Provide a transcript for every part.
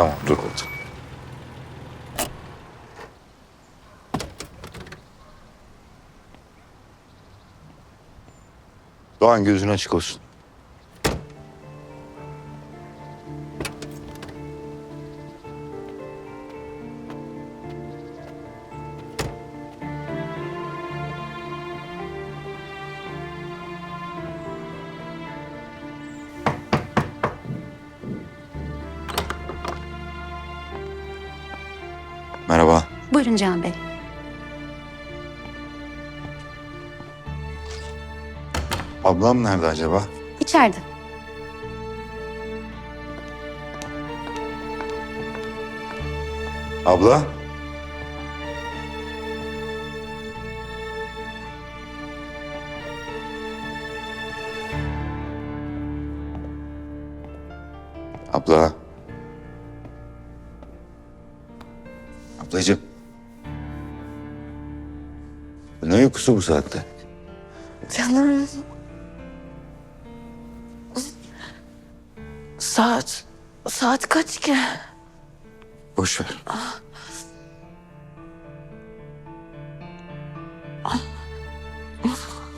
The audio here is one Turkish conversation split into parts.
Tamam dur orada. Doğan gözün açık olsun. Buyurun Cihan Bey. Ablam nerede acaba? İçeride. Abla? Abla. Ablacığım. Ne uykusu bu saatte? Canım. Saat, saat kaç ki? Boş ver.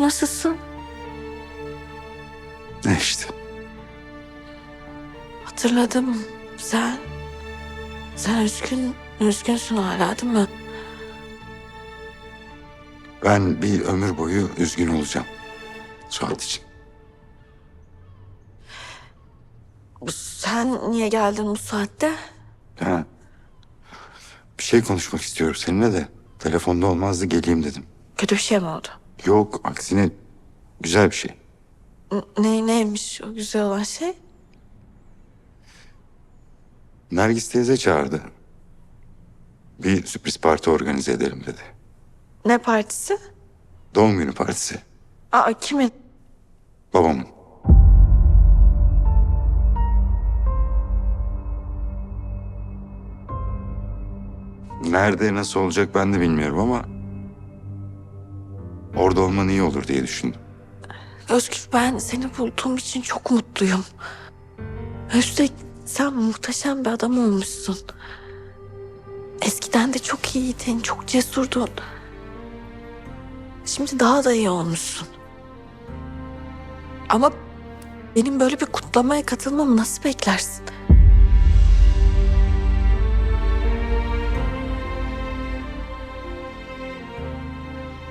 Nasılsın? Ne işte? Hatırladım. Sen, sen üzgün, üzgünsün hala değil mi? Ben bir ömür boyu üzgün olacağım. Suat için. Sen niye geldin bu saatte? Ha. Bir şey konuşmak istiyorum seninle de. Telefonda olmazdı geleyim dedim. Kötü bir şey mi oldu? Yok aksine güzel bir şey. Ne, neymiş o güzel olan şey? Nergis teyze çağırdı. Bir sürpriz parti organize edelim dedi. Ne partisi? Doğum günü partisi. Aa kimin? Babamın. Nerede nasıl olacak ben de bilmiyorum ama... Orada olman iyi olur diye düşündüm. Özgür ben seni bulduğum için çok mutluyum. Üstelik sen muhteşem bir adam olmuşsun. Eskiden de çok iyiydin, çok cesurdun. Şimdi daha da iyi olmuşsun. Ama benim böyle bir kutlamaya katılmamı nasıl beklersin?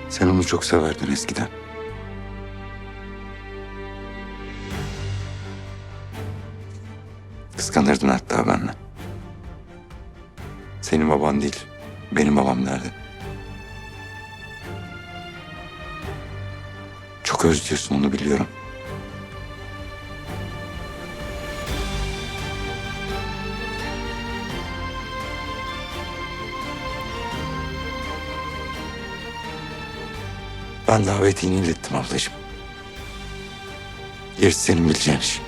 Sen onu çok severdin eskiden. Kıskanırdın hatta benimle. Senin baban değil, benim babam nerede? Çok özlüyorsun onu biliyorum. Ben davetini ilettim ablacığım. Gerisi senin bileceğin iş.